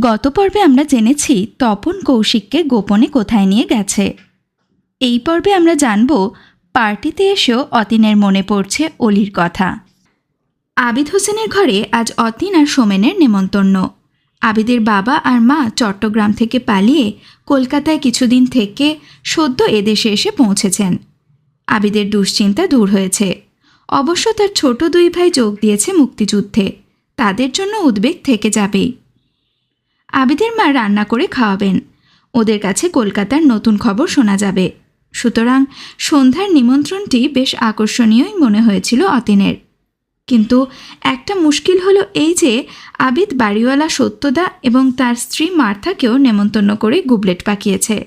গত পর্বে আমরা জেনেছি তপন কৌশিককে গোপনে কোথায় নিয়ে গেছে। এই পর্বে আমরা জানব, পার্টিতে এসেও অতীনের মনে পড়ছে অলির কথা। আবিদ হোসেনের ঘরে আজ অতীন আর সোমেনের নেমন্তন্ন। আবিদের বাবা আর মা চট্টগ্রাম থেকে পালিয়ে কলকাতায় কিছুদিন থেকে সদ্য এদেশে এসে পৌঁছেছেন। আবিদের দুশ্চিন্তা দূর হয়েছে। অবশ্য তার ছোট দুই ভাই যোগ দিয়েছে মুক্তিযুদ্ধে। তাদের জন্য উদ্বেগ থেকে যাবেই। আবিদের মা রান্না করে খাওয়াবেন। ওদের কাছে কলকাতার নতুন খবর শোনা যাবে। সুতরাং সন্ধ্যার নিমন্ত্রণটি বেশ আকর্ষণীয়ই মনে হয়েছিল অতীনের। কিন্তু একটা মুশকিল হলো এই যে আবিদ বাড়িওয়ালা সত্যদা এবং তার স্ত্রী মার্থাকেও নেমন্তন্ন করে গুবলেট পাকিয়েছে।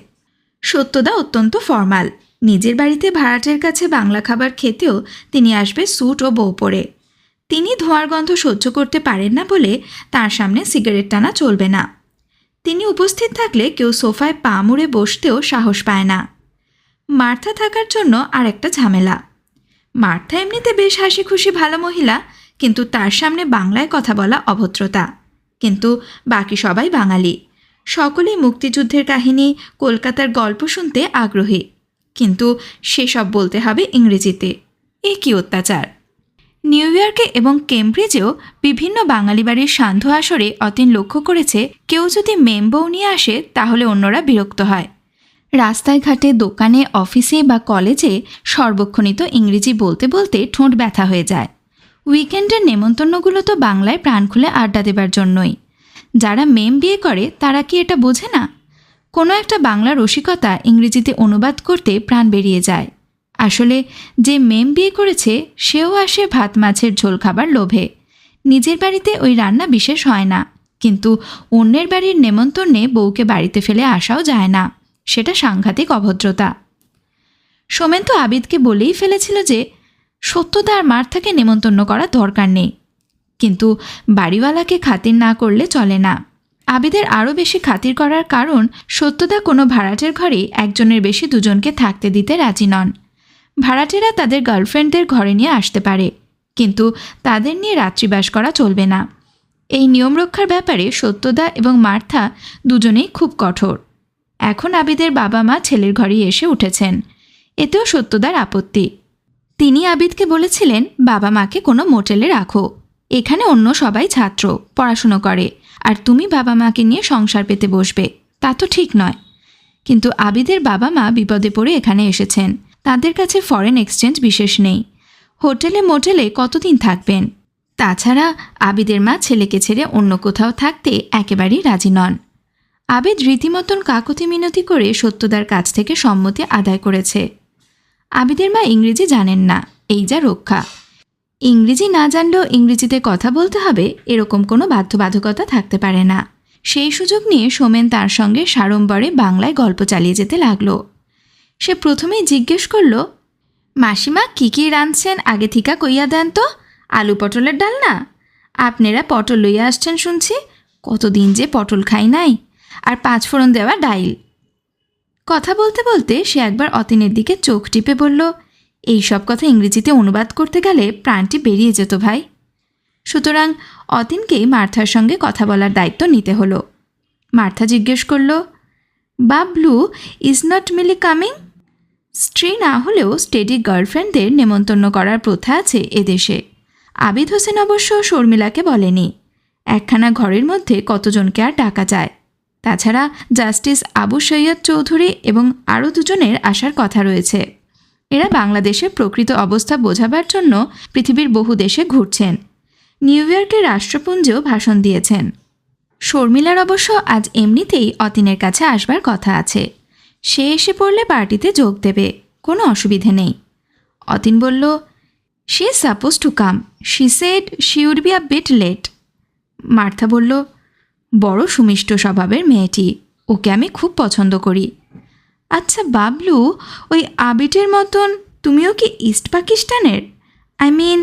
সত্যদা অত্যন্ত ফর্মাল। নিজের বাড়িতে ভাড়াটের কাছে বাংলা খাবার খেতেও তিনি আসবে স্যুট ও বউ পরে। তিনি ধোঁয়ার গন্ধ সহ্য করতে পারেন না বলে তার সামনে সিগারেট টানা চলবে না। তিনি উপস্থিত থাকলে কেউ সোফায় পা মুড়ে বসতেও সাহস পায় না। মার্থা থাকার জন্য আর একটা ঝামেলা। মার্থা এমনিতে বেশ হাসি খুশি ভালো মহিলা, কিন্তু তার সামনে বাংলায় কথা বলা অভদ্রতা। কিন্তু বাকি সবাই বাঙালি। সকলেই মুক্তিযুদ্ধের কাহিনী, কলকাতার গল্প শুনতে আগ্রহী। কিন্তু সেসব বলতে হবে ইংরেজিতে। এ কী অত্যাচার? নিউ ইয়র্কে এবং কেমব্রিজেও বিভিন্ন বাঙালি বাড়ির সান্ধ্য আসরে অতীন লক্ষ্য করেছে, কেউ যদি মেম বউ নিয়ে আসে, তাহলে অন্যরা বিরক্ত হয়। রাস্তায় ঘাটে দোকানে, অফিসে বা কলেজে সর্বক্ষণিত ইংরেজি বলতে বলতে ঠোঁট ব্যথা হয়ে যায়। উইকেন্ডের নেমন্তন্নগুলো তো বাংলায় প্রাণ খুলে আড্ডা দেবার জন্যই। যারা মেম বিয়ে করে, তারা কি এটা বোঝে না? কোনো একটা বাংলা রসিকতা ইংরেজিতে অনুবাদ করতে প্রাণ বেরিয়ে যায়। আসলে যে মেম বিয়ে করেছে, সেও আসে ভাত মাছের ঝোল খাবার লোভে। নিজের বাড়িতে ওই রান্না বিশেষ হয় না। কিন্তু অন্যের বাড়ির নেমন্তন্নে বউকে বাড়িতে ফেলে আসাও যায় না। সেটা সাংঘাতিক অভদ্রতা। সোমেন তো আবিদকে বলেই ফেলেছিল যে সত্যদা আর মার্থাকে নেমন্তন্ন করা দরকার নেই। কিন্তু বাড়িওয়ালাকে খাতির না করলে চলে না। আবিদের আরও বেশি খাতির করার কারণ, সত্যদা কোনো ভাড়াটের ঘরে একজনের বেশি দুজনকে থাকতে দিতে রাজি নন। ভাড়াটেরা তাদের গার্লফ্রেন্ডদের ঘরে নিয়ে আসতে পারে, কিন্তু তাদের নিয়ে রাত্রিবাস করা চলবে না। এই নিয়ম রক্ষার ব্যাপারে সত্যদা এবং মার্থা দুজনেই খুব কঠোর। এখন আবিদের বাবা মা ছেলের ঘরেই এসে উঠেছেন। এতেও সত্যদার আপত্তি। তিনি আবিদকে বলেছিলেন, বাবা মাকে কোনো মোটেলে রাখো। এখানে অন্য সবাই ছাত্র, পড়াশুনো করে, আর তুমি বাবা মাকে নিয়ে সংসার পেতে বসবে। তা তো ঠিক নয়। কিন্তু আবিদের বাবা মা বিপদে পড়ে এখানে এসেছেন। তাদের কাছে ফরেন এক্সচেঞ্জ বিশেষ নেই। হোটেলে মোটেলে কতদিন থাকবেন? তাছাড়া, আবিদের মা ছেলেকে ছেড়ে অন্য কোথাও থাকতে একেবারেই রাজি নন। আবিদ রীতিমতন কাকুতি মিনতি করে সত্যদার কাছ থেকে সম্মতি আদায় করেছে। আবিদের মা ইংরেজি জানেন না, এই যা রক্ষা। ইংরেজি না জানলেও ইংরেজিতে কথা বলতে হবে এরকম কোনো বাধ্যবাধকতা থাকতে পারে না। সেই সুযোগ নিয়ে সোমেন তার সঙ্গে সাড়ম্বরে বাংলায় গল্প চালিয়ে যেতে লাগল। সে প্রথমেই জিজ্ঞেস করল, মাসিমা, কী কী রাঁধছেন? আগে থিকা কইয়া দেন তো। আলু পটলের ডাল না আপনারা পটল লইয়া আসছেন শুনছি। কতদিন যে পটল খাই নাই। আর পাঁচ ফোড়ন দেওয়া ডাইল। কথা বলতে বলতে সে একবার অতীনের দিকে চোখ টিপে বলল, এই সব কথা ইংরেজিতে অনুবাদ করতে গেলে প্রাণটি বেরিয়ে যেত ভাই। সুতরাং অতীনকেই মার্থার সঙ্গে কথা বলার দায়িত্ব নিতে হলো। মার্থা জিজ্ঞেস করল, Bablu is not Millie coming স্ত্রী না হলেও স্টেডি গার্লফ্রেন্ডদের নেমন্তন্ন করার প্রথা আছে এদেশে। আবিদ হোসেন অবশ্য শর্মিলাকে বলেনি। একখানা ঘরের মধ্যে কতজনকে আর ডাকা যায়। তাছাড়া জাস্টিস আবু সৈয়দ চৌধুরী এবং আরও দুজনের আসার কথা রয়েছে। এরা বাংলাদেশের প্রকৃত অবস্থা বোঝাবার জন্য পৃথিবীর বহু দেশে ঘুরছেন। নিউ ইয়র্কের রাষ্ট্রপুঞ্জেও ভাষণ দিয়েছেন। শর্মিলার অবশ্য আজ এমনিতেই অতীনের কাছে আসবার কথা আছে। সে এসে পড়লে পার্টিতে যোগ দেবে, কোনো অসুবিধে নেই। অতীন বলল she suppose to come she said she would be a bit late Martha বলল, বড় সুমিষ্ট স্বভাবের মেয়েটি, ওকে আমি খুব পছন্দ করি। আচ্ছা বাবলু, ওই আবিটের মতন তুমিও কি ইস্ট পাকিস্তানের? আই মিন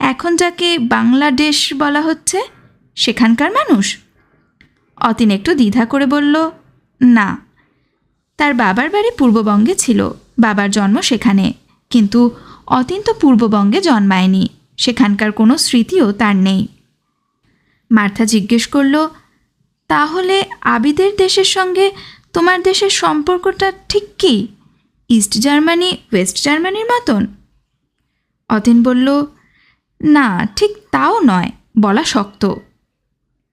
এখন যাকে বাংলাদেশ বলা হচ্ছে, সেখানকার মানুষ? অতীন একটু দ্বিধা করে বলল, না। তার বাবার বাড়ি পূর্ববঙ্গে ছিল। বাবার জন্ম সেখানে। কিন্তু অতীন তো পূর্ববঙ্গে জন্মায়নি। সেখানকার কোনো স্মৃতিও তার নেই। মার্থা জিজ্ঞেস করল, তাহলে আবিদের দেশের সঙ্গে তোমার দেশের সম্পর্কটা ঠিক কি? ইস্ট জার্মানি, ওয়েস্ট জার্মানির মতন? অতীন বলল, না, ঠিক তাও নয়। বলা শক্ত।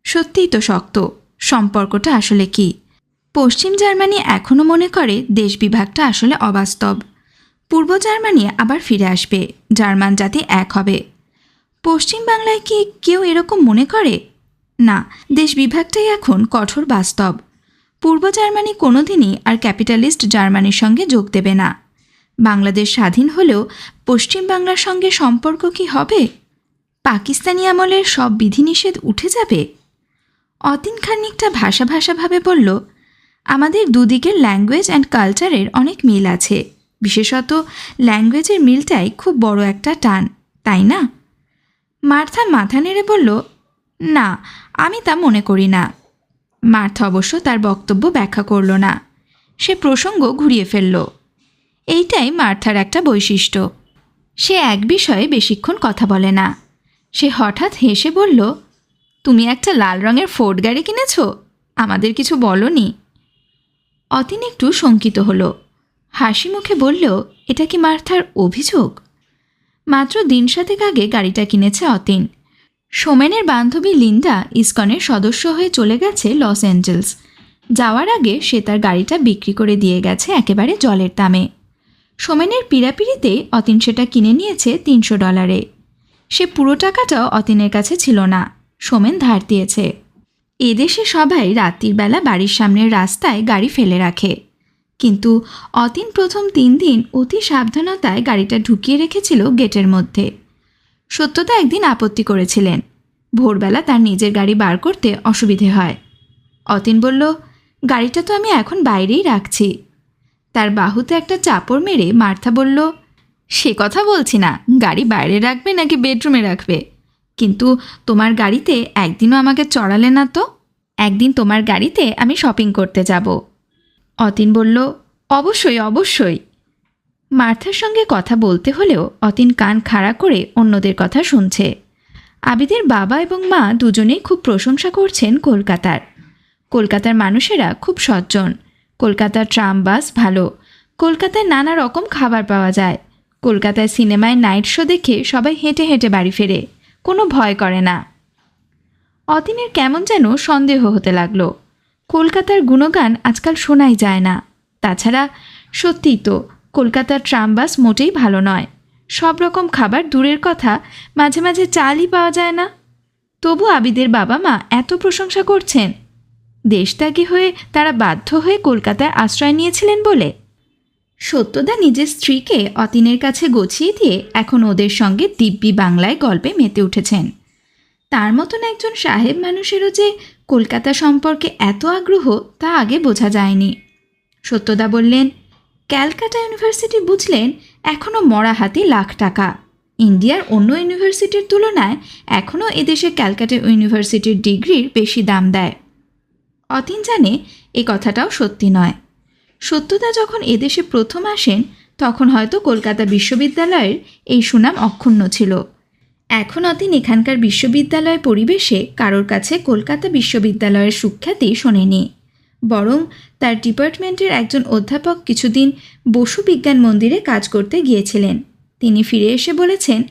সত্যিই তো শক্ত। সম্পর্কটা আসলে কি? পশ্চিম জার্মানি এখনও মনে করে দেশ বিভাগটা আসলে অবাস্তব। পূর্ব জার্মানি আবার ফিরে আসবে, জার্মান জাতি এক হবে। পশ্চিম বাংলায় কি কেউ এরকম মনে করে? না, দেশ বিভাগটাই এখন কঠোর বাস্তব। পূর্ব জার্মানি কোনোদিনই আর ক্যাপিটালিস্ট জার্মানির সঙ্গে যোগ দেবে না। বাংলাদেশ স্বাধীন হলেও পশ্চিম বাংলার সঙ্গে সম্পর্ক কি হবে? পাকিস্তানি আমলের সব বিধিনিষেধ উঠে যাবে? অতীন খানিকটা ভাষা ভাষাভাবে বলল আমাদের দুদিকের ল্যাঙ্গুয়েজ অ্যান্ড কালচারের অনেক মিল আছে। বিশেষত ল্যাঙ্গুয়েজের মিলটাই খুব বড় একটা টান, তাই না? মার্থা মাথা নেড়ে বলল, না, আমি তা মনে করি না। মার্থা অবশ্য তার বক্তব্য ব্যাখ্যা করল না। সে প্রসঙ্গ ঘুরিয়ে ফেলল। এইটাই মার্থার একটা বৈশিষ্ট্য। সে এক বিষয়ে বেশিক্ষণ কথা বলে না। সে হঠাৎ হেসে বলল, তুমি একটা লাল রঙের ফোর্ড গাড়ি কিনেছ? আমাদের কিছু বলনি। অতীন একটু শঙ্কিত হলো। হাসি মুখে বলল, এটা কি মার্থার অভিযোগ? মাত্র দিন সাতেক আগে গাড়িটা কিনেছে অতীন। সোমেনের বান্ধবী লিন্ডা ইসকনের সদস্য হয়ে চলে গেছে লস অ্যাঞ্জেলস। যাওয়ার আগে সে তার গাড়িটা বিক্রি করে দিয়ে গেছে একেবারে জলের দামে। সোমেনের পিড়াপিড়িতে অতীন সেটা কিনে নিয়েছে তিনশো ডলারে। সে পুরো টাকাটাও অতীনের কাছে ছিল না। সোমেন ধার দিয়েছে। এদেশে সবাই রাত্রির বেলা বাড়ির সামনের রাস্তায় গাড়ি ফেলে রাখে। কিন্তু অতীন প্রথম তিন দিন অতি সাবধানতায় গাড়িটা ঢুকিয়ে রেখেছিল গেটের মধ্যে। সত্যতা একদিন আপত্তি করেছিলেন। ভোরবেলা তার নিজের গাড়ি বার করতে অসুবিধে হয়। অতীন বলল, গাড়িটা তো আমি এখন বাইরেই রাখছি। তার বাহুতে একটা চাপড় মেরে মার্থা বলল, সে কথা বলছি না। গাড়ি বাইরে রাখবে নাকি বেডরুমে রাখবে? কিন্তু তোমার গাড়িতে একদিনও আমাকে চড়ালে না তো? একদিন তোমার গাড়িতে আমি শপিং করতে যাব। অতীন বলল, অবশ্যই অবশ্যই। মার্থার সঙ্গে কথা বলতে হলেও অতীন কান খাড়া করে অন্যদের কথা শুনছে। আবিদের বাবা এবং মা দুজনেই খুব প্রশংসা করছেন কলকাতার। কলকাতার মানুষেরা খুব সজ্জন। কলকাতার ট্রাম বাস ভালো। কলকাতায় নানা রকম খাবার পাওয়া যায়। কলকাতায় সিনেমায় নাইট শো দেখে সবাই হেঁটে হেঁটে বাড়ি ফেরে। কোনো ভয় করে না। অতীনের কেমন যেন সন্দেহ হতে লাগল। কলকাতার গুণগান আজকাল শোনাই যায় না। তাছাড়া সত্যিই তো, কলকাতার ট্রাম বাস মোটেই ভালো নয়। সব রকম খাবার দূরের কথা মাঝে মাঝে চালই পাওয়া যায় না। তবু আবিদের বাবা মা এত প্রশংসা করছেন। দেশত্যাগী হয়ে তারা বাধ্য হয়ে কলকাতায় আশ্রয় নিয়েছিলেন বলে সত্যদা নিজের স্ত্রীকে অতীনের কাছে গছিয়ে দিয়ে এখন ওদের সঙ্গে দিব্যি বাংলায় গল্পে মেতে উঠেছেন। তার মতন একজন সাহেব মানুষেরও যে কলকাতা সম্পর্কে এত আগ্রহ তা আগে বোঝা যায়নি। সত্যদা বললেন, ক্যালকাটা ইউনিভার্সিটি বুঝলেন এখনও মরা হাতে লাখ টাকা। ইন্ডিয়ার অন্য ইউনিভার্সিটির তুলনায় এখনও এদেশে ক্যালকাটা ইউনিভার্সিটির ডিগ্রির বেশি দাম দেয়। অতীন জানে এ কথাটাও সত্যি নয়। সত্যদা যখন এদেশে প্রথম আসেন, তখন হয়তো কলকাতা বিশ্ববিদ্যালয়ের এই সুনাম অক্ষুণ্ণ ছিল। এখন অতীন এখানকার বিশ্ববিদ্যালয় পরিবেশে কারোর কাছে কলকাতা বিশ্ববিদ্যালয়ের সুখ্যাতি শোনেনি। বরং তার ডিপার্টমেন্টের একজন অধ্যাপক কিছুদিন বসু বিজ্ঞান মন্দিরে কাজ করতে গিয়েছিলেন। তিনি ফিরে এসে বলেছেন,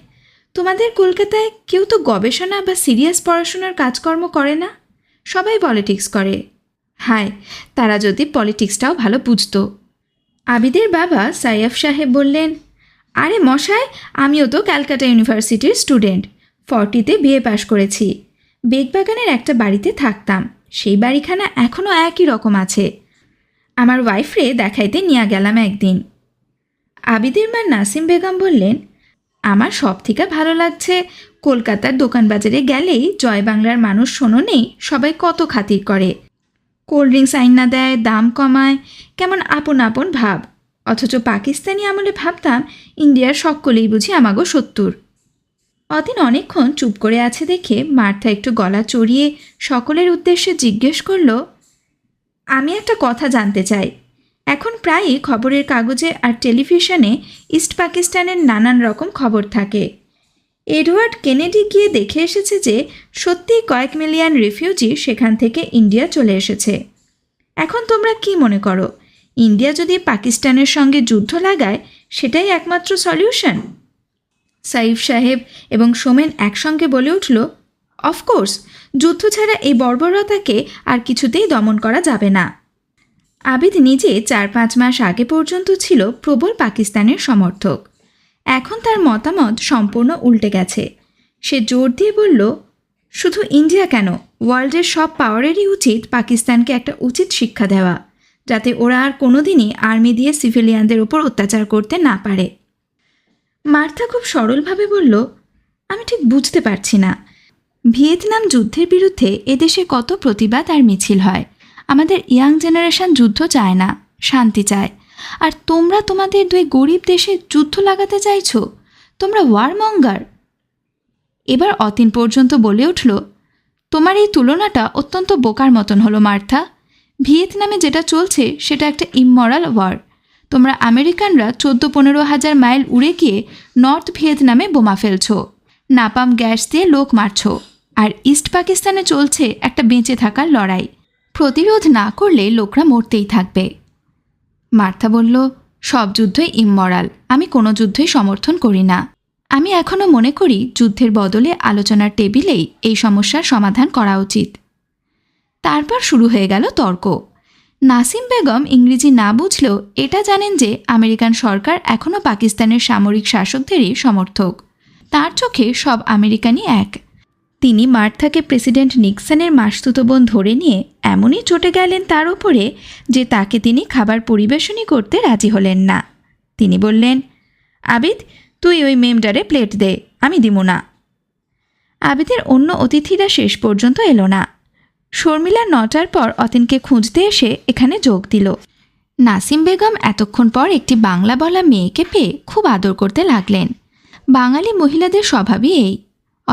তোমাদের কলকাতায় কেউ তো গবেষণা বা সিরিয়াস পড়াশোনার কাজকর্ম করে না? সবাই পলিটিক্স করে। হায়, তারা যদি পলিটিক্সটাও ভালো বুঝত। আবিদের বাবা সাইয়াফ সাহেব বললেন, আরে মশাই, আমিও তো ক্যালকাটা ইউনিভার্সিটির স্টুডেন্ট। ফর্টিতে বিএ পাশ করেছি। বেগবাগানের একটা বাড়িতে থাকতাম। সেই বাড়িখানা এখনও একই রকম আছে। আমার ওয়াইফরে দেখাইতে নিয়ে গেলাম একদিন। আবিদের মা নাসিম বেগম বললেন, আমার সব থেকে ভালো লাগছে, কলকাতার দোকান বাজারে গেলেই জয় বাংলার মানুষ শোনো নেই, সবাই কত খাতির করে। কোল্ড ড্রিঙ্কস আইনা দেয়, দাম কমায়, কেমন আপন আপন ভাব। অথচ পাকিস্তানি আমলে ভাবতাম, ইন্ডিয়ার সকলেই বুঝি আমাগো সত্তর। অদিন অনেকক্ষণ চুপ করে আছে দেখে মার্থা একটু গলা চড়িয়ে সকলের উদ্দেশ্যে জিজ্ঞেস করল, আমি একটা কথা জানতে চাই। এখন প্রায়ই খবরের কাগজে আর টেলিভিশনে ইস্ট পাকিস্তানের নানান রকম খবর থাকে। এডওয়ার্ড কেনেডি গিয়ে দেখে এসেছে যে সত্যি কয়েক মিলিয়ন রিফিউজি সেখান থেকে ইন্ডিয়া চলে এসেছে। এখন তোমরা কি মনে করো? ইন্ডিয়া যদি পাকিস্তানের সঙ্গে যুদ্ধ লাগায়, সেটাই একমাত্র সলিউশন? সাইফ সাহেব এবং সোমেন একসঙ্গে বলে উঠল অফকোর্স যুদ্ধ ছাড়া এই বর্বরতাকে আর কিছুতেই দমন করা যাবে না। আবিদ নিজে চার পাঁচ মাস আগে পর্যন্ত ছিল প্রবল পাকিস্তানের সমর্থক। এখন তার মতামত সম্পূর্ণ উল্টে গেছে। সে জোর দিয়ে বলল, শুধু ইন্ডিয়া কেন? ওয়ার্ল্ডের সব পাওয়ারেরই উচিত পাকিস্তানকে একটা উচিত শিক্ষা দেওয়া, যাতে ওরা আর কোনোদিনই আর্মি দিয়ে সিভিলিয়ানদের ওপর অত্যাচার করতে না পারে। মার্থা খুব সরলভাবে বলল, আমি ঠিক বুঝতে পারছি না। ভিয়েতনাম যুদ্ধের বিরুদ্ধে এদেশে কত প্রতিবাদ আর মিছিল হয়? আমাদের ইয়াং জেনারেশন যুদ্ধ চায় না, শান্তি চায়। আর তোমরা তোমাদের দুই গরিব দেশে যুদ্ধ লাগাতে চাইছো? তোমরা ওয়ারমঙ্গার। এবার অতীন পর্যন্ত বলে উঠল, তোমার এই তুলনাটা অত্যন্ত বোকার মতন হলো, মার্থা। ভিয়েতনামে যেটা চলছে, সেটা একটা ইমমরাল ওয়ার। তোমরা আমেরিকানরা চোদ্দ পনেরো হাজার মাইল উড়ে গিয়ে নর্থ ভিয়েতনামে বোমা ফেলছো। নাপাম গ্যাস দিয়ে লোক মারছো। আর ইস্ট পাকিস্তানে চলছে একটা বেঁচে থাকার লড়াই। প্রতিরোধ না করলে লোকরা মরতেই থাকবে। মার্থা বলল, সব যুদ্ধই ইমমরাল। আমি কোনো যুদ্ধই সমর্থন করি না। আমি এখনও মনে করি যুদ্ধের বদলে আলোচনার টেবিলেই এই সমস্যার সমাধান করা উচিত। তারপর শুরু হয়ে গেল তর্ক। নাসিম বেগম ইংরেজি না বুঝলেও এটা জানেন যে আমেরিকান সরকার এখনও পাকিস্তানের সামরিক শাসকদেরই সমর্থক। তার চোখে সব আমেরিকানই এক। তিনি মার্থাকে প্রেসিডেন্ট নিক্সনের মাসতুতো বোন ধরে নিয়ে এমনই চটে গেলেন তার ওপরে যে তাকে তিনি খাবার পরিবেশনই করতে রাজি হলেন না। তিনি বললেন, আবিদ, তুই ওই মেমডারে প্লেট দে, আমি দিমু না। আবিদের অন্য অতিথিরা শেষ পর্যন্ত এলো না। শর্মিলা নটার পর অতীনকে খুঁজতে এসে এখানে যোগ দিল। নাসিম বেগম এতক্ষণ পর একটি বাংলা বলা মেয়েকে পেয়ে খুব আদর করতে লাগলেন। বাঙালি মহিলাদের স্বভাবই এই।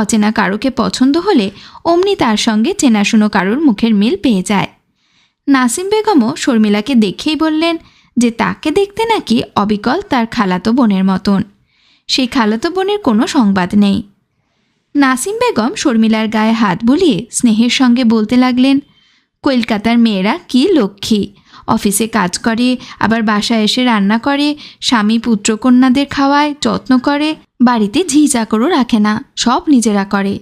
অচেনা কারোকে পছন্দ হলে অমনি তার সঙ্গে চেনাশুনো কারোর মুখের মিল পেয়ে যায়। নাসিম বেগমও শর্মিলাকে দেখেই বললেন যে তাকে দেখতে নাকি অবিকল তার খালাতো বোনের মতন। সেই খালাতো বোনের কোনো সংবাদ নেই। নাসিম বেগম শর্মিলার গায়ে হাত বুলিয়ে স্নেহের সঙ্গে বলতে লাগলেন, কলকাতার মেয়েরা কি লক্ষ্মী? অফিসে কাজ করে, আবার বাসায় এসে রান্না করে, স্বামী পুত্রকন্যাদের খাওয়ায়, যত্ন করে বাড়িতে ঝি চাকরও রাখে না, সব নিজেরা করে।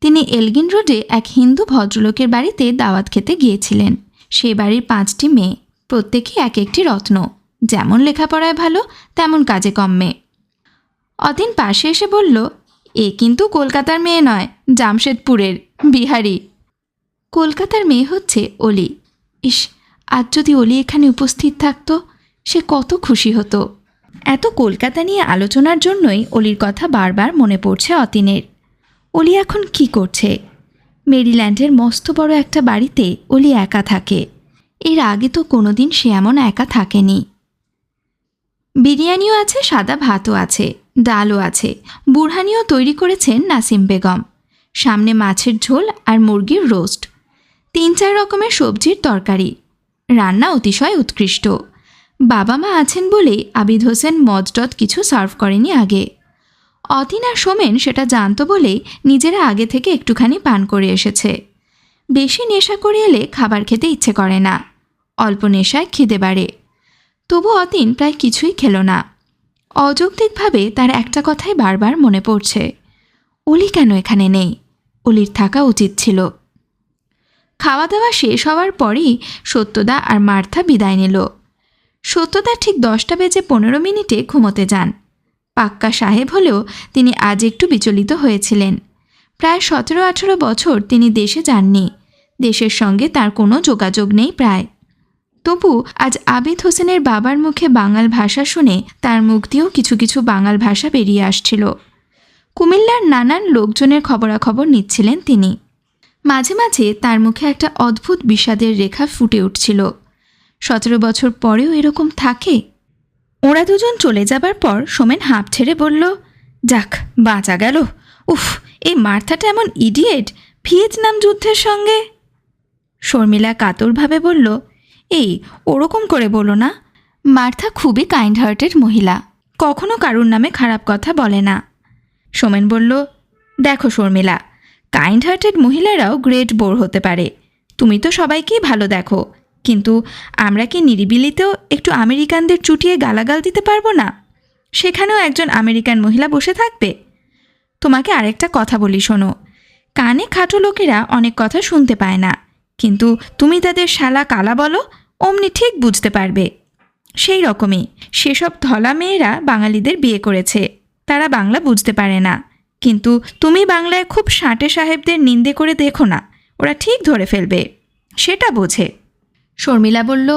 তিনি এলগিন রোডে এক হিন্দু ভদ্রলোকের বাড়িতে দাওয়াত খেতে গিয়েছিলেন। সে বাড়ির পাঁচটি মেয়ে, প্রত্যেকেই এক একটি রত্ন। যেমন লেখাপড়ায় ভালো, তেমন কাজে কম মেয়ে। অদিন পাশে এসে বলল, এ কিন্তু কলকাতার মেয়ে নয়, জামশেদপুরের, বিহারি। কলকাতার মেয়ে হচ্ছে অলি। ইস, আজ যদি অলি এখানে উপস্থিত থাকতো, সে কত খুশি হতো। এত কলকাতা নিয়ে আলোচনার জন্যই অলির কথা বারবার মনে পড়ছে অতীনের। অলি এখন কি করছে? মেরিল্যান্ডের মস্ত বড় একটা বাড়িতে অলি একা থাকে। এর আগে তো কোনোদিন সে এমন একা থাকেনি। বিরিয়ানিও আছে, সাদা ভাতও আছে, ডালও আছে। বুড়হানিও তৈরি করেছেন নাসিম বেগম। সামনে মাছের ঝোল আর মুরগির রোস্ট। তিন চার রকমের সবজির তরকারি। রান্না অতিশয় উৎকৃষ্ট। বাবা মা আছেন বলেই আবিদ হোসেন মদটদ কিছু সার্ভ করেনি আগে। অতীন আর সোমেন সেটা জানতো বলেই নিজেরা আগে থেকে একটুখানি পান করে এসেছে। বেশি নেশা করে এলে খাবার খেতে ইচ্ছে করে না। অল্প নেশায় খিদে বাড়ে। তবু অতীন প্রায় কিছুই খেলো না। অযৌক্তিকভাবে তার একটা কথাই বারবার মনে পড়ছে। অলি কেন এখানে নেই? অলির থাকা উচিত ছিল। খাওয়া দাওয়া শেষ হওয়ার পরেই সত্যদা আর মার্থা বিদায় নিল। সত্যদা ঠিক দশটা বেজে পনেরো মিনিটে ঘুমোতে যান। পাক্কা সাহেব হলেও তিনি আজ একটু বিচলিত হয়েছিলেন। প্রায় সতেরো আঠেরো বছর তিনি দেশে যাননি। দেশের সঙ্গে তার কোনো যোগাযোগ নেই প্রায়। তবু আজ আবিদ হোসেনের বাবার মুখে বাঙাল ভাষা শুনে তার মুখ দিয়েও কিছু কিছু বাঙাল ভাষা বেরিয়ে আসছিল। কুমিল্লার নানান লোকজনের খবরাখবর নিচ্ছিলেন তিনি। মাঝে মাঝে তার মুখে একটা অদ্ভুত বিষাদের রেখা ফুটে উঠছিল। সতেরো বছর পরেও এরকম থাকে? ওরা দুজন চলে যাবার পর সোমেন হাঁপ ছেড়ে বলল, যাক, বাঁচা গেল। উফ, এই মার্থাটা এমন ইডিয়েট ভিয়েতনাম যুদ্ধের সঙ্গে? শর্মিলা কাতরভাবে বলল, এই, ওরকম করে বলো না। মার্থা খুবই কাইন্ড হার্টেড মহিলা। কখনো কারুর নামে খারাপ কথা বলে না। সোমেন বলল, দেখো শর্মিলা কাইন্ড হার্টেড মহিলারাও গ্রেট বোর হতে পারে। তুমি তো সবাইকেই ভালো দেখো। কিন্তু আমরা কি নিরিবিলিতেও একটু আমেরিকানদের চুটিয়ে গালাগাল দিতে পারব না? সেখানেও একজন আমেরিকান মহিলা বসে থাকবে। তোমাকে আরেকটা কথা বলি, শোনো। কানে খাটো লোকেরা অনেক কথা শুনতে পায় না, কিন্তু তুমি তাদের শালা কালা বলো, অমনি ঠিক বুঝতে পারবে। সেই রকমই, সেসব ধলা মেয়েরা বাঙালিদের বিয়ে করেছে, তারা বাংলা বুঝতে পারে না। কিন্তু তুমি বাংলায় খুব সাঁটে সাহেবদের নিন্দে করে দেখো না, ওরা ঠিক ধরে ফেলবে, সেটা বোঝে। শর্মিলা বলল,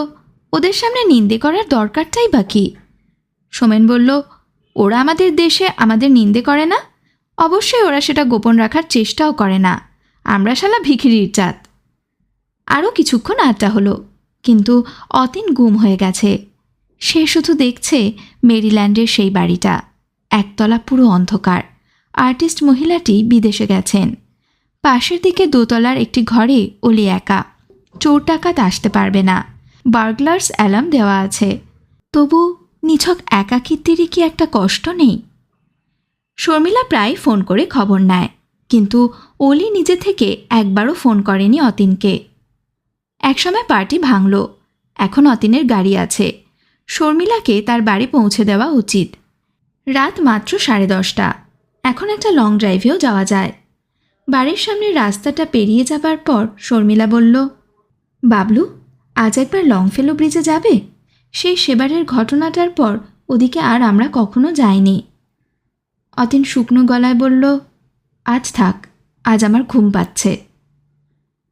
ওদের সামনে নিন্দে করার দরকারটাই বাকি সোমেন বলল, ওরা আমাদের দেশে আমাদের নিন্দে করে না। অবশ্যই ওরা সেটা গোপন রাখার চেষ্টাও করে না। আমরা শালা ভিখিরির জাত। আরও কিছুক্ষণ আড্ডা হলো, কিন্তু অতীন গুম হয়ে গেছে। সে শুধু দেখছে মেরিল্যান্ডের সেই বাড়িটা, একতলা পুরো অন্ধকার। আর্টিস্ট মহিলাটি বিদেশে গেছেন। পাশের দিকে দোতলার একটি ঘরে অলি একা। চোর ডাকাত আসতে পারবে না। বার্গলার্স অ্যালার্ম দেওয়া আছে। তবু নিছক একাকিত্বেরই কি একটা কষ্ট নেই? শর্মিলা প্রায় ফোন করে খবর নেয়, কিন্তু অলি নিজে থেকে একবারও ফোন করেনি অতীনকে। একসময় পার্টি ভাঙল, এখন অতীনের গাড়ি আছে। শর্মিলাকে তার বাড়ি পৌঁছে দেওয়া উচিত। রাত মাত্র সাড়ে দশটা। এখন একটা লং ড্রাইভেও যাওয়া যায়। বাড়ির সামনে রাস্তাটা পেরিয়ে যাবার পর শর্মিলা বলল বাবলু, আজ একবার লংফেলো ব্রিজে যাবে? সেই সেবারের ঘটনাটার পর ওদিকে আর আমরা কখনো যাইনি। অতীন শুকনো গলায় বলল, আজ থাক, আজ আমার ঘুম পাচ্ছে।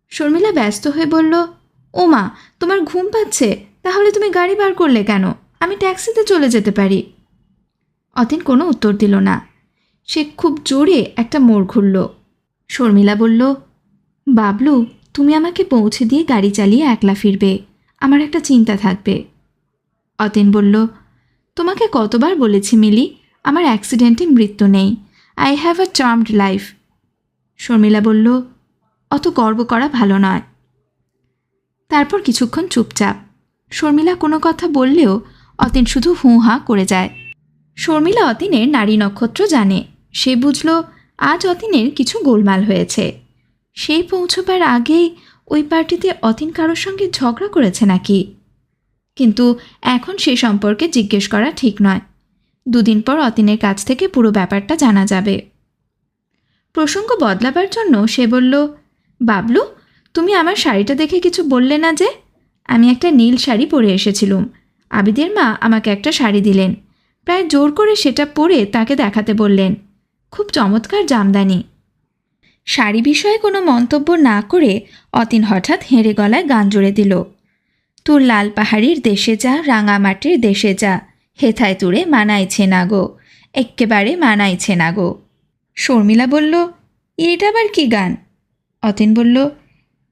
শর্মিলা ব্যস্ত হয়ে বলল ও মা তোমার ঘুম পাচ্ছে? তাহলে তুমি গাড়ি বার করলে কেন? আমি ট্যাক্সিতে চলে যেতে পারি। অতীন কোনো উত্তর দিল না। সে খুব জোরে একটা মোড় ঘুরল। শর্মিলা বলল, বাবলু তুমি আমাকে পৌঁছে দিয়ে গাড়ি চালিয়ে একলা ফিরবে। আমার একটা চিন্তা থাকবে। অতীন বলল, তোমাকে কতবার বলেছি, মিলি, আমার অ্যাক্সিডেন্টে মৃত্যু নেই। I have a charmed life Sharmila বলল, অত গর্ব করা ভালো নয়। তারপর কিছুক্ষণ চুপচাপ। শর্মিলা কোনো কথা বললেও অতীন শুধু হুঁ হাঁ করে যায়। শর্মিলা অতীনের নারী নক্ষত্র জানে। সে বুঝল, আজ অতীনের কিছু গোলমাল হয়েছে। সেই পৌঁছবার আগেই ওই পার্টিতে অতীন কারোর সঙ্গে ঝগড়া করেছে নাকি? কিন্তু এখন সে সম্পর্কে জিজ্ঞেস করা ঠিক নয়। দুদিন পর অতীনের কাছ থেকে পুরো ব্যাপারটা জানা যাবে। প্রসঙ্গ বদলাবার জন্য সে বলল, বাবলু, তুমি আমার শাড়িটা দেখে কিছু বললে না যে? আমি একটা নীল শাড়ি পরে এসেছিলুম। আবিদের মা আমাকে একটা শাড়ি দিলেন। প্রায় জোর করে সেটা পরে তাকে দেখাতে বললেন। খুব চমৎকার জামদানি। শাড়ি বিষয়ে কোনো মন্তব্য না করে অতীন হঠাৎ হেঁড়ে গলায় গান জুড়ে দিল। তোর লাল পাহাড়ির দেশে যা রাঙামাটির দেশে যা, হেথায় তুড়ে মানাইছে না গো, এক্কেবারে মানাইছে না গো। শর্মিলা বলল, এটা আবার কি গান? অতীন বলল,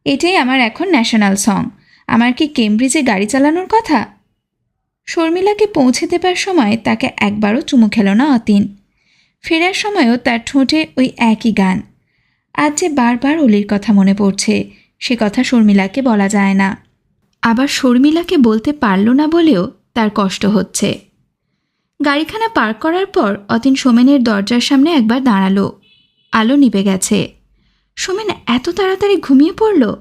এটাই আমার এখন ন্যাশনাল সং আমার কি কেমব্রিজে গাড়ি চালানোর কথা? শর্মিলাকে পৌঁছে দেবার সময় তাকে একবারও চুমু খেল না অতীন। ফেরার সময়ও তার ঠোঁটে ওই একই গান। আজ যে বারবার অলির কথা মনে পড়ছে, সে কথা শর্মিলাকে বলা যায় না। আবার শর্মিলাকে বলতে পারল না বলেও তার কষ্ট হচ্ছে। গাড়িখানা পার্ক করার পর অতীন সোমেনের দরজার সামনে একবার দাঁড়াল। আলো নিভে গেছে। সোমেন এত তাড়াতাড়ি ঘুমিয়ে পড়ল?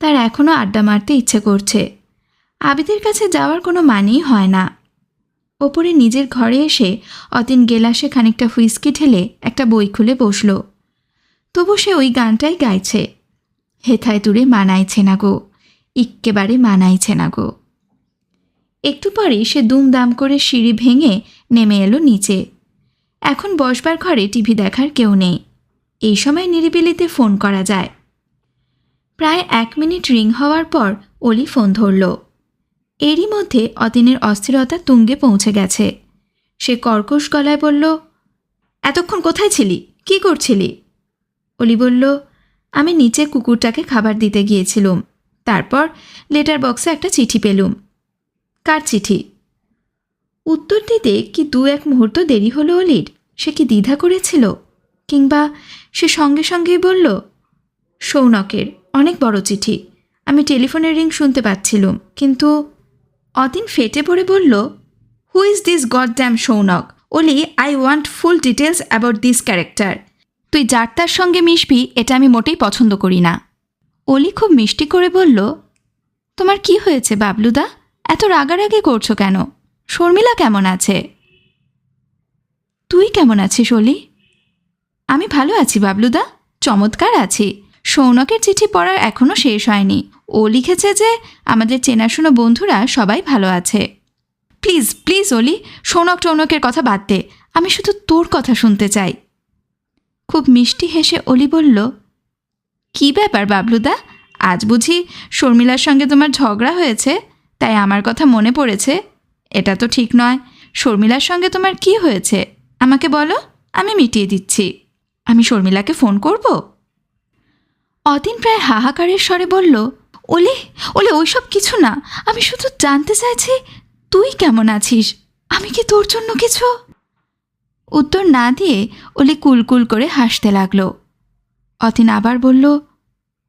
তার এখনও আড্ডা মারতে ইচ্ছে করছে। আবিদের কাছে যাওয়ার কোনো মানেই হয় না। ওপরে নিজের ঘরে এসে অতীন গেলাসে খানিকটা হুইস্কি ঠেলে একটা বই খুলে বসল। তবু সে ওই গানটাই গাইছে। হেথায় তুড়ে মানাইছে না গো ইক্কেবারে মানাইছে না গো। একটু পরেই সে দুমদাম করে সিঁড়ি ভেঙে নেমে এলো নিচে। এখন বসবার ঘরে টিভি দেখার কেউ নেই। এই সময় নিরিবিলিতে ফোন করা যায়। প্রায় এক মিনিট রিং হওয়ার পর অলি ফোন ধরল। এরই মধ্যে অতীনের অস্থিরতা তুঙ্গে পৌঁছে গেছে। সে কর্কশ গলায় বলল, এতক্ষণ কোথায় ছিলি? কি করছিলি? অলি বলল, আমি নিচে কুকুরটাকে খাবার দিতে গিয়েছিলুম। তারপর লেটার বক্সে একটা চিঠি পেলুম। কার চিঠি? উত্তর দিতে কি দু এক মুহূর্ত দেরি হলো অলির? সে কি দ্বিধা করেছিল? কিংবা সে সঙ্গে সঙ্গেই বলল, সৌনকের, অনেক বড় চিঠি। আমি টেলিফোনের রিং শুনতে পাচ্ছিলুম, কিন্তু অদিন ফেটে পড়ে বলল, who is this god damn Sounak? Ollie I want full details about this character. তুই যার তার সঙ্গে মিশবি, এটা আমি মোটেই পছন্দ করি না। অলি খুব মিষ্টি করে বলল, তোমার কি হয়েছে বাবলুদা? এত রাগারাগি করছ কেন? শর্মিলা কেমন আছে? তুই কেমন আছিস, অলি? আমি ভালো আছি বাবলুদা, চমৎকার আছি। সৌনকের চিঠি পড়ার এখনও শেষ হয়নি। ও লিখেছে যে, আমাদের চেনাশোনা বন্ধুরা সবাই ভালো আছে। প্লিজ প্লিজ, অলি সৌনক টৌনকের কথা বাদ দে। আমি শুধু তোর কথা শুনতে চাই। খুব মিষ্টি হেসে অলি বলল, কি ব্যাপার বাবলুদা? আজ বুঝি শর্মিলার সঙ্গে তোমার ঝগড়া হয়েছে, তাই আমার কথা মনে পড়েছে। এটা তো ঠিক নয়। শর্মিলার সঙ্গে তোমার কি হয়েছে? আমাকে বলো, আমি মিটিয়ে দিচ্ছি। আমি শর্মিলাকে ফোন করব? অতীন প্রায় হাহাকারের স্বরে বলল ওলে ওলে ওইসব কিছু না। আমি শুধু জানতে চাইছি, তুই কেমন আছিস? আমি কি তোর জন্য কিছু উত্তর না দিয়ে ওলি কুলকুল করে হাসতে লাগল। অতীন আবার বলল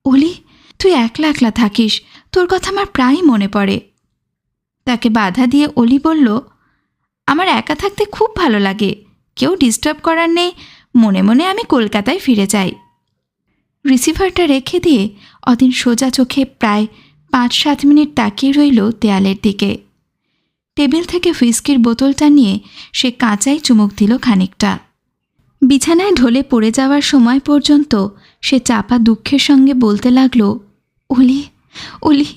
ওলি তুই একলা একলা থাকিস, তোর কথা আমার প্রায়ই মনে পড়ে। তাকে বাধা দিয়ে অলি বলল, আমার একা থাকতে খুব ভালো লাগে, কেউ ডিস্টার্ব করার নেই, মনে মনে আমি কলকাতায় ফিরে যাই। রিসিভারটা রেখে দিয়ে অদিন সোজা চোখে প্রায় পাঁচ সাত মিনিট তাকিয়ে রইল দেয়ালের দিকে। টেবিল থেকে ফিস্কির বোতলটা নিয়ে সে কাঁচাই চুমুক দিল খানিকটা। বিছানায় ঢলে পড়ে যাওয়ার সময় পর্যন্ত সে চাপা দুঃখের সঙ্গে বলতে লাগল ওলি ওলি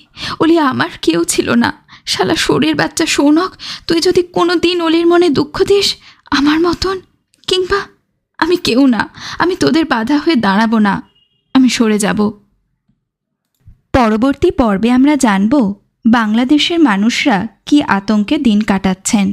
ওলি আমার কেউ ছিল না। শালা শরীর বাচ্চা সৌনক তুই যদি কোনো দিন অলির মনে দুঃখ দিস, আমার মতন, কিংবা আমি কেউ না, আমি তোদের বাধা হয়ে দাঁড়াবো না, আমি সরে যাব। পরবর্তী পর্বে আমরা জানব বাংলাদেশের মানুষরা কি আতঙ্কে দিন কাটাচ্ছেন।